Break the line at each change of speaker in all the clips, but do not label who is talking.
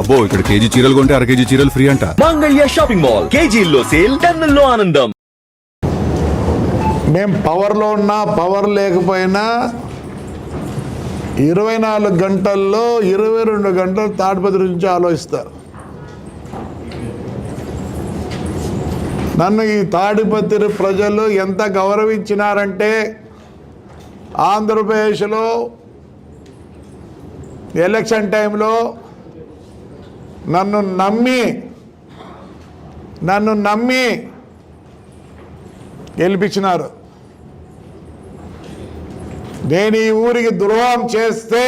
అబ్బో ఇక్కడ కేజీ చీరలు కొంటే అర కేజీ చీరలు ఫ్రీ అంట.
మంగళ్య షాపింగ్ మాల్ కేజీల్లో సేల్ టన్నుల్లో ఆనందం.
మేం పవర్లో ఉన్నా పవర్ లేకపోయినా ఇరవై నాలుగు గంటల్లో ఇరవై రెండు గంటలు తాడిపత్రి నుంచి ఆలోచిస్తారు. నన్ను ఈ తాడిపత్రి ప్రజలు ఎంత గౌరవించినారంటే ఆంధ్రప్రదేశ్లో ఎలక్షన్ టైంలో నన్ను నమ్మి నన్ను నమ్మి గెలిపించినారు. నేను ఈ ఊరికి ద్రోహం చేస్తే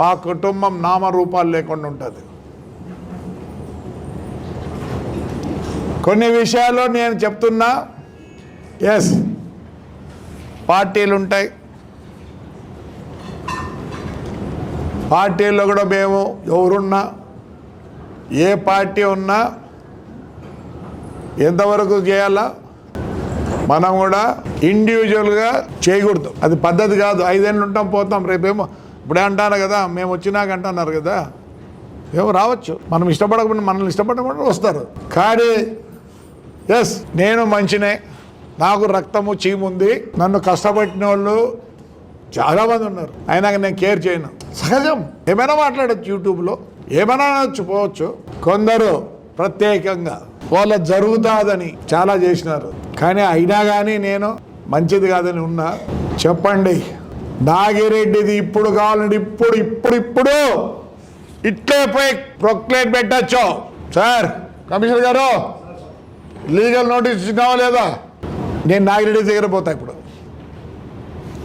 మా కుటుంబం నామరూపాలు లేకుండా ఉంటుంది. కొన్ని విషయాల్లో నేను చెప్తున్నా ఎస్ పార్టీలు ఉంటాయి పార్టీల్లో కూడా మేము ఎవరున్నా ఏ పార్టీ ఉన్నా ఎంతవరకు చేయాలా? మనం కూడా ఇండివిజువల్గా చేయకూడదు. అది పద్ధతి కాదు. ఐదేళ్ళు ఉంటాం పోతాం రేపేమో. ఇప్పుడే అంటారు కదా మేము వచ్చినాక అంటున్నారు కదా. ఏమో రావచ్చు. మనం ఇష్టపడకుండా మనల్ని ఇష్టపడకుండా వస్తారు. కానీ ఎస్ నేను మంచినే. నాకు రక్తము చీముంది నన్ను కష్టపడిన వాళ్ళు చాలామంది ఉన్నారు. అయినా నేను కేర్ చేయను. సహజం. ఏమైనా మాట్లాడచ్చు యూట్యూబ్లో? ఏమైనా అనొచ్చు పోవచ్చు. కొందరు ప్రత్యేకంగా వాళ్ళ జరుగుతాదని చాలా చేసినారు. కానీ అయినా కానీ నేను మంచిది కాదని ఉన్నా. చెప్పండి. నాగిరెడ్డిది ఇప్పుడు కావాలంటే ఇప్పుడు ఇప్పుడు ఇప్పుడు ఇట్లే పోయి ప్రొక్లేట్ పెట్టచ్చు. సార్. కమిషనర్ గారు లీగల్ నోటీస్ ఇచ్చినావా లేదా? నేను నాగిరెడ్డి దగ్గర పోతా ఇప్పుడు.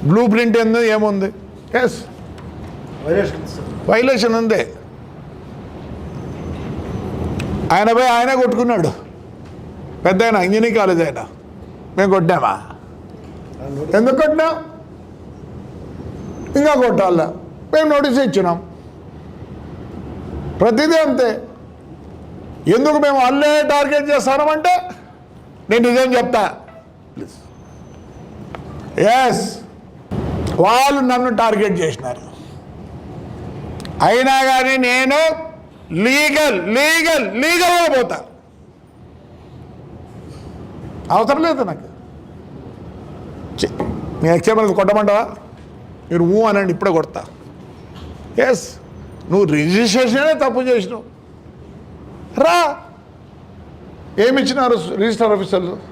బ్లూ ప్రింట్ ఏంది? ఏముంది? ఎస్ వైలేషన్ ఉంది. ఆయన పోయి ఆయనే కొట్టుకున్నాడు. పెద్ద ఆయన ఇంజనీరింగ్ కాలేజ్ ఆయన. మేము కొట్టామా? ఎందుకు కొట్టినాం? ఇంకా కొట్టాలా? మేము నోటీస్ ఇచ్చినాం. ప్రతిదీ అంతే. ఎందుకు మేము అల్లే టార్గెట్ చేస్తామంటే నేను నిజం చెప్తా. ప్లీజ్ ఎస్ వాళ్ళు నన్ను టార్గెట్ చేసినారు. అయినా కానీ నేను లీగల్ లీగల్ లీగల్గా పోతా. అవసరం లేదు నాకు. మీ ఎక్స్ఎంఎల్ కొట్టమంటావా? మీరు ఊ అనండి ఇప్పుడే కొడతా. ఎస్ నువ్వు రిజిస్ట్రేషనే తప్పు చేసినావు. రా. ఏమి ఇచ్చినారు రిజిస్టర్ ఆఫీసర్లు?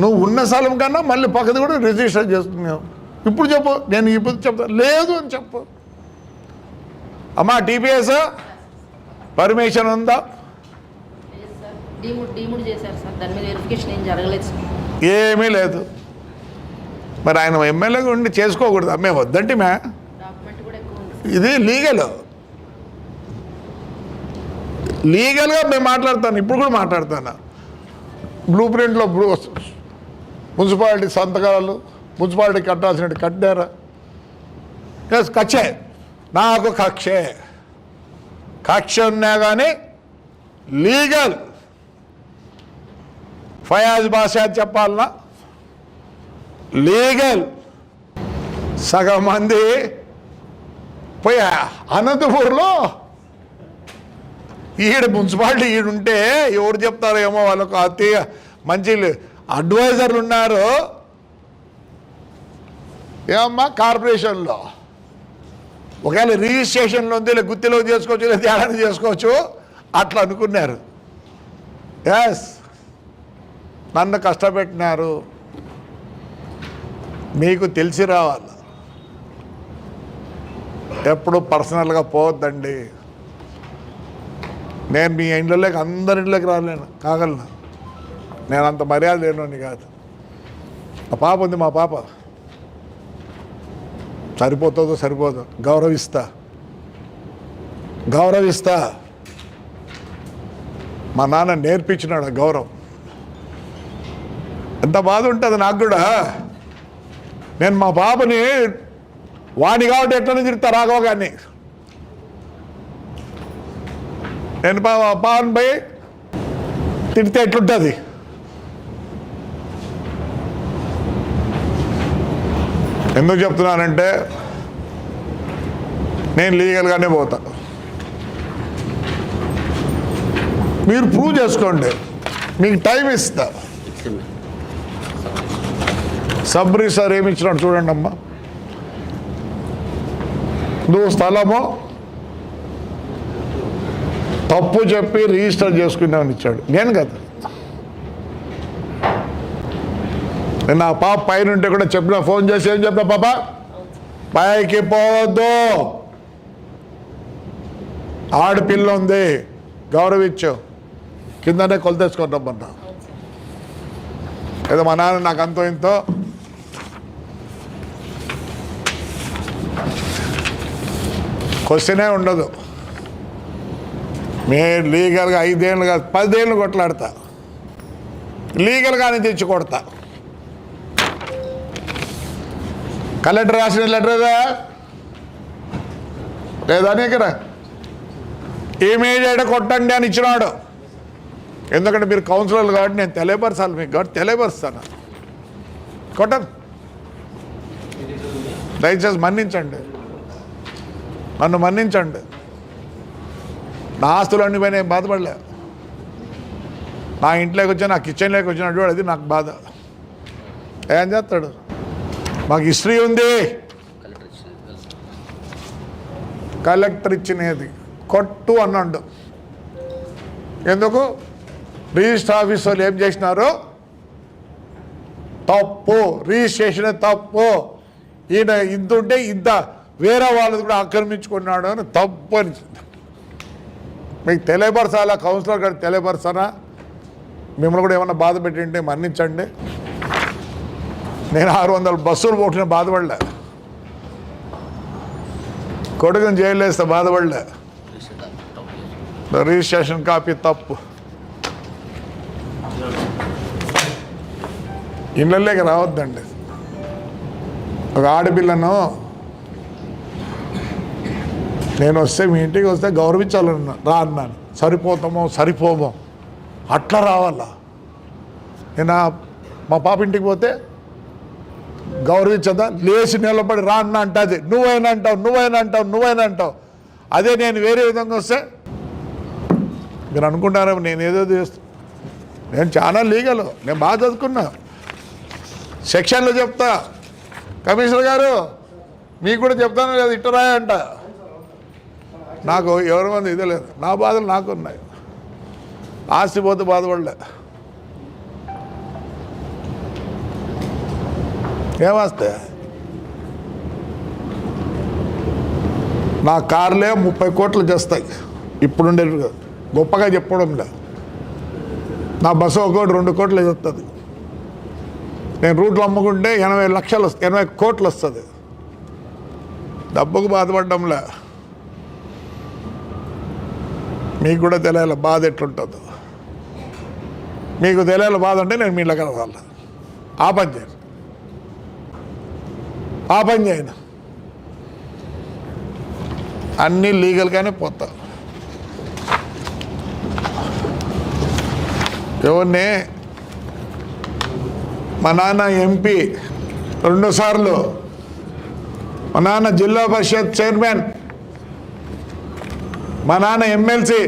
నువ్వు ఉన్న స్థలం కన్నా మళ్ళీ పక్కది కూడా రిజిస్టర్ చేస్తున్నావు. ఇప్పుడు చెప్పు నేను ఇప్పుడు చెప్తా. లేదు అని చెప్పు. అమ్మా టీపీఎస్ పర్మిషన్ ఉందా? ఏమీ లేదు. మరి ఆయన ఎమ్మెల్యేగా ఉండి చేసుకోకూడదు. మేము వద్దంటే మే ఇది లీగల్ లీగల్గా మేము మాట్లాడతాను. ఇప్పుడు కూడా మాట్లాడతాను. బ్లూ ప్రింట్లో బ్లూ మున్సిపాలిటీ సంతకాలు మున్సిపాలిటీ కట్టాల్సిన కట్టారా? ఎస్ కక్షే. నాకు కక్షే. కక్ష ఉన్నా కానీ లీగల్. ఫయాజ్ భాష చెప్పాలన్నా లీగల్. సగం మంది పోయి అనంతపూర్లో ఈడ మున్సిపాలిటీ ఈడుంటే ఎవరు చెప్తారో ఏమో వాళ్ళకు అతి మంచి అడ్వైజర్లు ఉన్నారు ఏమమ్మా కార్పొరేషన్లో. ఒకవేళ రిజిస్ట్రేషన్లో ఉంది లేదా గుత్తిలో చేసుకోవచ్చు లేదా తేడాన్ని చేసుకోవచ్చు అట్లా అనుకున్నారు. ఎస్ నన్ను కష్టపెట్టినారు. మీకు తెలిసి రావాలి. ఎప్పుడు పర్సనల్గా పోవద్దండి. నేను మీ ఇంట్లోకి అందరి ఇంట్లోకి రాలేను కాగలను. నేను అంత మర్యాద లేనోని కాదు. మా పాప ఉంది మా పాప. సరిపోతుందో సరిపోదు గౌరవిస్తా. గౌరవిస్తా. మా నాన్న నేర్పించినాడు ఆ గౌరవం. ఎంత బాధ ఉంటుంది నాకు కూడా. నేను మా పాపని వాణి కాబట్టి ఎట్లా తిరుగుతా రాఘవ గారిని నేను పా పావన్ పోయి తిడితే ఎట్లుంటుంది? ఎందుకు చెప్తున్నానంటే నేను లీగల్గానే పోతా. మీరు ప్రూవ్ చేసుకోండి. మీకు టైం ఇస్తా. సబ్రీ సార్ ఏమి ఇచ్చినాడు చూడండి అమ్మా. నువ్వు స్థలము. తప్పు చెప్పి రిజిస్టర్ చేసుకున్నామని ఇచ్చాడు. నేను కదా. నేను నా పాప పైన ఉంటే కూడా చెప్పిన ఫోన్ చేసి ఏం చెప్పిన పాప? పైకి పోవద్దు. ఆడపిల్ల ఉంది గౌరవించు. కిందనే కొలతేసుకొని రమ్మన్నా ఏదో మా నాన్న నాకు అంతో ఇంతో. క్వశ్చనే ఉండదు. మీరు లీగల్గా ఐదేళ్ళు కాదు పదేళ్ళు కొట్లాడతా. లీగల్గానే తెచ్చి కొడతా. కలెక్టర్ రాసిన లెటర్ ఏదా? లేదా నీకురా ఇమీడియట్ కొట్టండి అని ఇచ్చినాడు. ఎందుకంటే మీరు కౌన్సిలర్లు కాబట్టి నేను తెలియపరచాలి మీకు కాబట్టి తెలియపరుస్తాను. కొట్టను. దయచేసి మన్నించండి. నన్ను మన్నించండి. నా ఆస్తులు పోయి నేను బాధపడలే. నా ఇంట్లోకి వచ్చి నా కిచెన్లోకి వచ్చినట్టు అది నాకు బాధ. ఏం చేస్తాడు? మాకు హిస్టరీ ఉంది. కలెక్టర్ ఇచ్చినది. కొట్టు అన్నాడు. ఎందుకు? రిజిస్టర్ ఆఫీస్ వాళ్ళు ఏం చేసినారు? తప్పు. రిజిస్ట్రేషన్ తప్పు. ఈయన ఇంత ఉంటే ఇంత వేరే వాళ్ళది కూడా ఆక్రమించుకున్నాడు అని తప్పు అని మీకు తెలియపరచాలా? కౌన్సిలర్ గారు తెలియపరచానా మిమ్మల్ని కూడా ఏమన్నా బాధ పెట్టింటే మన్నించండి. నేను ఆరు వందల బస్సులు పోటిన బాధపడలే. కొడుకుని జైలు వేస్తే బాధపడలే. రిజిస్ట్రేషన్ కాపీ తప్పు. ఇళ్ళల్లోకి రావద్దండి. ఒక ఆడపిల్లను నేను వస్తే మీ ఇంటికి వస్తే గౌరవించాలన్నా రా అన్నాను. సరిపోతామో సరిపోమో. అట్లా రావాలా? నేను మా పాప ఇంటికి పోతే గౌరవించదా లేచి నిలబడి రా అన్న అంటది. నువ్వైనా అంటావు నువ్వైనా అంటావు నువ్వైనా అంటావు. అదే నేను వేరే విధంగా వస్తే? మీరు అనుకుంటారా నేను ఏదో చేస్తా. నేను చాలా లీగల్ నేను బాగా చదువుకున్నా. సెక్షన్లో చెప్తా. కమిషనర్ గారు మీకు కూడా చెప్తాను లేదు ఇట్టరాయ అంట. నాకు ఎవరి మంది ఇదే లేదు. నా బాధలు నాకు ఉన్నాయి ఆస్తి పోతే బాధపడలే. ఏమస్తే నా కార్లే ముప్పై కోట్లు చేస్తాయి. ఇప్పుడుండే గొప్పగా చెప్పడంలే నా బస్సు ఒకటి రెండు కోట్లు వస్తుంది నేను రూట్లు అమ్ముకుంటే ఎనభై లక్షలు వస్తుంది ఎనభై కోట్లు వస్తుంది. డబ్బుకు బాధపడడంలే మీకు కూడా తెలియాలి బాధ ఎట్లుంటుందో. మీకు తెలియాలి బాధ అంటే నేను మీ దగ్గర ఆ పని చేయను ఆ పని చేయను. అన్నీ లీగల్గానే పోతా. ఎవరిని? మా నాన్న ఎంపీ రెండుసార్లు మా నాన్న జిల్లా పరిషత్ చైర్మన్. మా నాన్న ఎమ్మెల్సీ.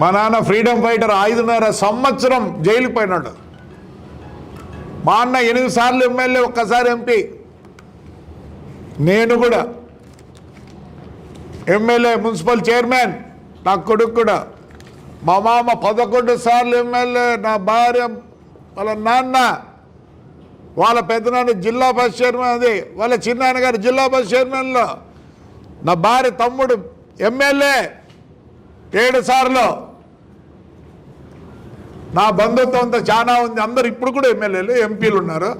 మా నాన్న ఫ్రీడమ్ ఫైటర్ ఐదున్నర సంవత్సరం జైలుకి పోయినాడు. మా అన్న ఎనిమిది సార్లు ఎమ్మెల్యే ఒక్కసారి ఎంపీ. నేను కూడా ఎమ్మెల్యే మున్సిపల్ చైర్మన్ నా కొడుకు కూడా. మా మామ పదకొండు సార్లు ఎమ్మెల్యే నా భార్య వాళ్ళ నాన్న వాళ్ళ పెద్దనాన్న జిల్లా బస్ చైర్మన్ అది వాళ్ళ చిన్నాన్న గారు జిల్లా బస్ చైర్మన్లో. నా భార్య తమ్ముడు ఎమ్మెల్యే ఏడు సార్లు. నా బంధుత్వం అంతా చాలా ఉంది. అందరు ఇప్పుడు కూడా ఎమ్మెల్యేలు ఎంపీలు ఉన్నారు.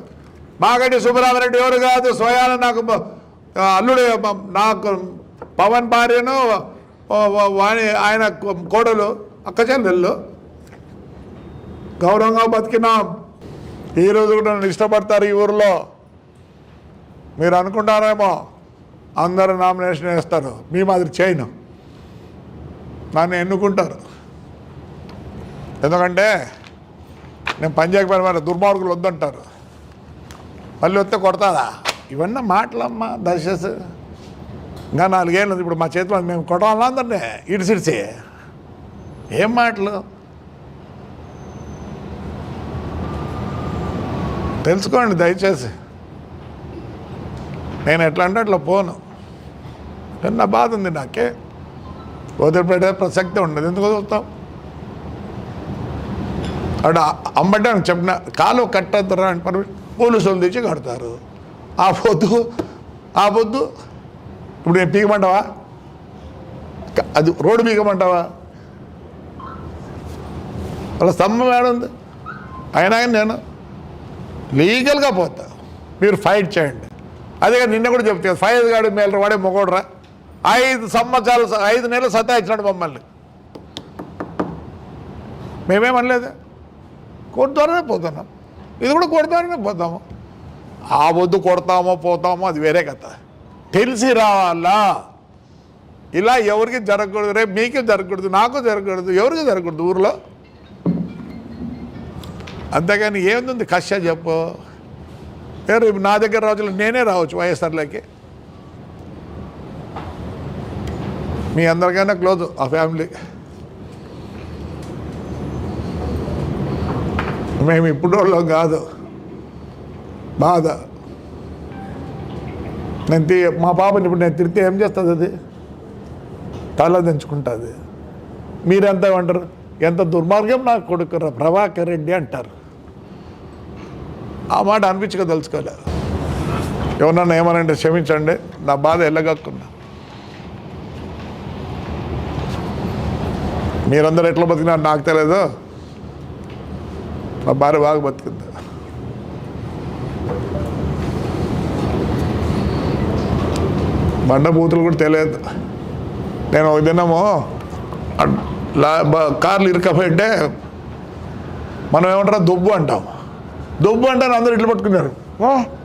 మాగంటి సుబ్బరామరెడ్డి ఎవరు కాదు స్వయాన నాకు అల్లుడే అల్లుడు నాకు పవన్ భార్యను వాణి ఆయన కోడలు అక్క చెల్లెళ్ళు. గౌరవంగా బతికినాం. ఈరోజు కూడా నన్ను ఇష్టపడతారు ఈ ఊరిలో. మీరు అనుకుంటారేమో అందరూ నామినేషన్ వేస్తారు. మీ మాదిరి చేయను. నన్ను ఎన్నుకుంటారు. ఎందుకంటే నేను పని చేయకపోయిన మరి దుర్మార్గులు వద్దంటారు. మళ్ళీ వస్తే కొడతారా? ఇవన్నీ మాటలమ్మా దశ ఇంకా నాలుగేళ్ళు ఉంది. ఇప్పుడు మా చేతిలో మేము కొట్టాలన్నా అందరినీ? ఇడిసిడిసి ఏం మాటలు? తెలుసుకోండి దయచేసి. నేను ఎట్లా అంటే అట్లా పోను. కానీ నా బాధ ఉంది నాకే. వదిలిపెట్టే ప్రసక్తి ఉండదు. ఎందుకు చూస్తాం అక్కడ అమ్మటే చెప్పిన కాలు కట్టద్దురా అని పర్మిషన్. పోలీసులు తెచ్చి కడతారు. ఆ పొద్దు ఆ పొద్దు ఇప్పుడు నేను పీకమంటావా? అది రోడ్డు పీకమంటావా? వాళ్ళ స్తంభం ఏడుంది అయినా కానీ నేను లీగల్గా పోతా. మీరు ఫైట్ చేయండి. అదే నిన్న కూడా చెప్తే ఫైవ్ గాడు మేలరు వాడే మొగోడరా. ఐదు సంవత్సరాలు ఐదు నెలలు సతాయించినాడు మమ్మల్ని. మేమేమనలేదు కోర్టు ద్వారానే పోతున్నాం. ఇది కూడా కోర్టు ద్వారానే పోతాము. ఆ వద్దు కొడతామో పోతామో అది వేరే కథ. తెలిసి రావాలా? ఇలా ఎవరికి జరగకూడదు? రేపు మీకు జరగకూడదు నాకు జరగకూడదు ఎవరికి జరగకూడదు ఊర్లో? అంతేగాని ఏముంది? కష్ట చెప్పు. రేపు నా దగ్గర రోజులు నేనే రావచ్చు వైఎస్ఆర్లోకి. మీ అందరికైనా క్లోజ్ ఆ ఫ్యామిలీ. మేము ఇప్పుడు వాళ్ళం కాదు. బాధ. నేను మా పాపని ఇప్పుడు నేను తిరిగితే ఏం చేస్తుంది అది? తల దించుకుంటుంది. మీరెంత ఏమంటారు ఎంత దుర్మార్గం నాకు కొడుకురా ప్రభాకర్ రెడ్డి అంటారు. ఆ మాట అనిపించక తెలుసుకోలే ఎవరన్నా ఏమనంటే క్షమించండి నా బాధ ఎల్లగక్కున్నా. మీరందరూ ఎట్లా బతికినారు నాకు తెలియదు మా భార్య బాగా బతికింది బండ బూతులు కూడా తెలియదు. నేను ఒక దినము కార్లు ఇరకపోయింటే మనం ఏమంటారా? దుబ్బు అంటాం. దుబ్బు అంటే అందరూ ఇట్లు పట్టుకున్నారు.